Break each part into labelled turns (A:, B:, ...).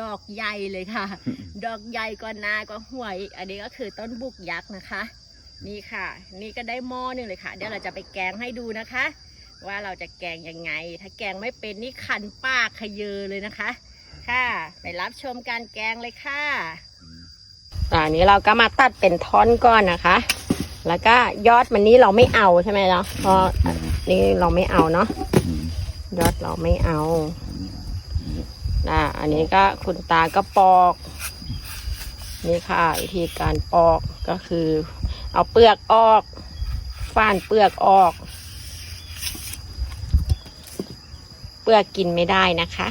A: ดอกใหญ่เลยค่ะ ดอกใหญ่กว่านาก็ห่วยอีกอันนี้ก็คือต้นบุกยักษ์นะคะ นี่ค่ะ นี่ก็ได้หม้อหนึ่งเลยค่ะ เดี๋ยวเราจะไปแกงให้ดูนะคะ ว่าเราจะแกงยังไง ถ้าแกงไม่เป็นนี่คันปากขยเยอเลยนะคะ ค่ะ ไปรับชมการแกงเลยค่ะอันนี้เราก็มาตัดเป็นท่อนก่อนนะคะ แล้วก็ยอดมันนี้เราไม่เอาใช่ไหมเนาะเพราะอันนี่เราไม่เอาเนาะยอดเราไม่เอา นะอันนี้ก็คุณตาก็ปอก นี่ค่ะวิธีการปอกก็คือ เอาเปลือกออกฟ้านเปลือกออก เปลือกกินไม่ได้นะคะ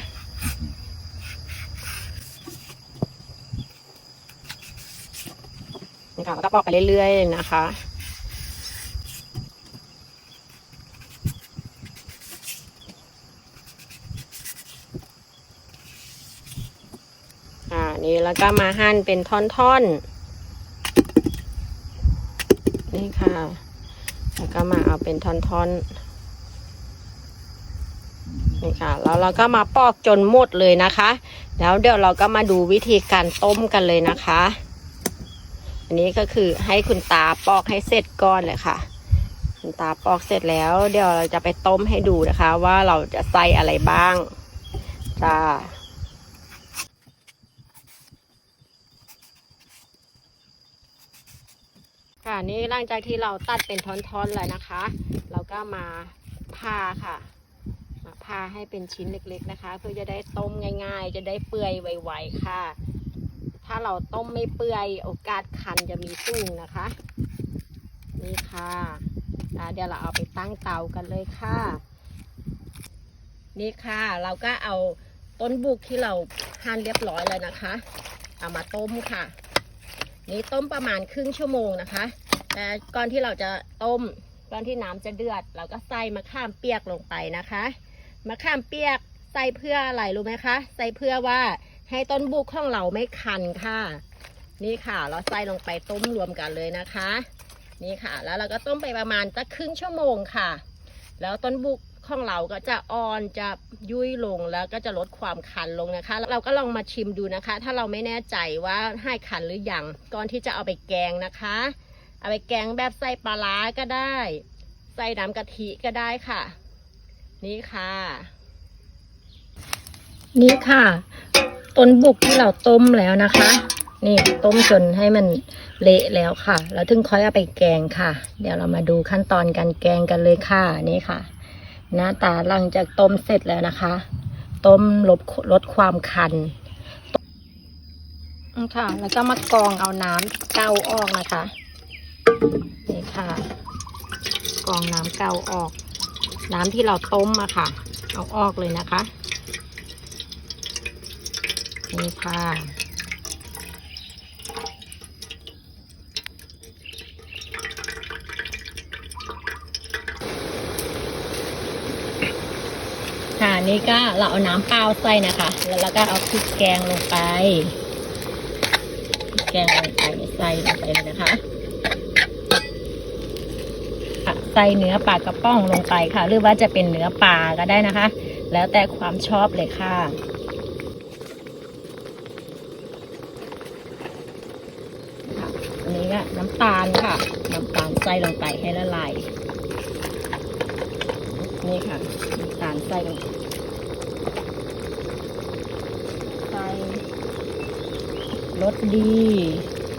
A: นี่ค่ะแล้วก็ปอกไปเรื่อยๆนะคะ อ่า นี่แล้วก็มาหั่นเป็นท่อนๆ นี่ค่ะ แล้วก็มาเอาเป็นท่อนๆ นี่ค่ะ แล้วเราก็มาปอกจนหมดเลยนะคะ แล้วเดี๋ยวเราก็มาดูวิธีการต้มกันเลยนะคะ อันนี้ก็คือให้คุณตาปอกให้เสร็จก่อนเลยค่ะคุณตาปอกเสร็จแล้ว เดี๋ยวเราจะไปต้มให้ดูนะคะ ว่าเราจะใส่อะไรบ้างจ้า ค่ะนี่หลังจากที่เราตัดเป็นท่อนๆแล้วนะคะ เราก็มาผ่าค่ะมาผ่าให้เป็นชิ้นเล็กๆนะคะ เพื่อจะได้ต้มง่าย ๆ จะได้เปื่อยไวๆค่ะ ถ้าเราต้มไม่เปื่อยโอกาสคันจะมีสูงนะคะ นี่ค่ะเดี๋ยวเราเอาไปตั้งเตากันเลยค่ะ นี่ค่ะเราก็เอาต้นบุกที่เราหั่นเรียบร้อยแล้วนะคะ เอามาต้มค่ะ นี่ต้มประมาณครึ่งชั่วโมงนะคะแต่ก่อนที่เราจะต้มก่อนที่น้ำจะเดือด เราก็ใส่มะขามเปียกลงไปนะคะมะขามเปียกใส่เพื่ออะไรรู้ไหมคะ ใส่เพื่อว่าให้ต้นบุกของเราไม่คันค่ะ นี่ค่ะ เราใส่ลงไปต้มรวมกันเลยนะคะ นี่ค่ะ แล้วเราก็ต้มไปประมาณสักครึ่งชั่วโมงค่ะ แล้วต้นบุก ของเราก็จะอ่อนจะยุ่ยลงแล้วก็จะลดความคันลงนะคะ เราก็ลองมาชิมดูนะคะ ถ้าเราไม่แน่ใจว่าให้คันหรือยังก่อนที่จะเอาไปแกงนะคะ เอาไปแกงแบบใส่ปลาร้าก็ได้ ใส่น้ำกะทิก็ได้ค่ะ นี่ค่ะ นี่ค่ะต้นบุกที่เราต้มแล้วนะคะ นี่ต้มจนให้มันเละแล้วค่ะ แล้วถึงค่อยเอาไปแกงค่ะ เดี๋ยวเรามาดูขั้นตอนการแกงกันเลยค่ะนี่ค่ะ หน้าตาหลังจากต้มเสร็จแล้วนะคะ ต้มลดลดความคันค่ะ แล้วก็มากรองเอาน้ำเกาออกนะคะนี่ค่ะ กรองน้ำเกาออก น้ำที่เราต้มอะค่ะ เอาออกเลยนะคะนี่ค่ะ นี่ก็เราเอาน้ำเปล่าใส่นะคะ แล้วเราก็เอาพริกแกงลงไปพริกแกงลงไปใส่ลงไปเลยนะคะใส่เนื้อปลากระป้องลงไปค่ะ หรือว่าจะเป็นเนื้อปลาก็ได้นะคะ แล้วแต่ความชอบเลยค่ะค่ะอันนี้ก็น้ำตาลค่ะ น้ำตาลใส่ลงไปให้ละลาย นี่ค่ะตาลใส่ลงใส่รสดี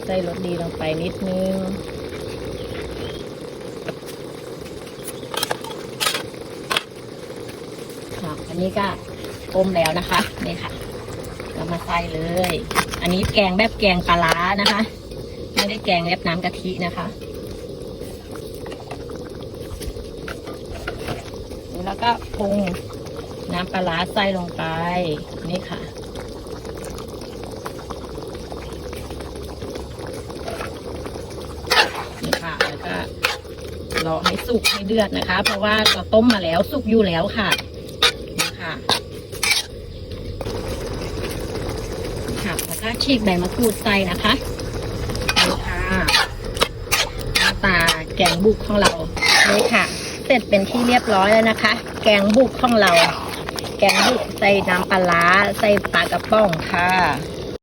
A: ใส่รสดีลงไปนิดนึงค่ะอันนี้ก็ต้มแล้วนะคะ นี่ค่ะเรามาใส่เลย อันนี้แกงแบบแกงปลาร้านะคะ ไม่ได้แกงแบบน้ำกะทินะคะ แล้วก็ปรุงน้ำปลาร้าใส่ลงไป นี่ค่ะ นี่ค่ะ แล้วก็รอให้สุกให้เดือดนะคะ เพราะว่าเราต้มมาแล้วสุกอยู่แล้วค่ะนี่ค่ะค่ะแล้วก็ฉีกใบมะกรูดใส่นะคะนี่ค่ะหน้าตาแกงบุกของเราเลยค่ะ เสร็จเป็นที่เรียบร้อยแล้วนะคะ แกงบุกของเรา แกงบุกใส่น้ำปลาร้าใส่ปลากระป๋องค่ะ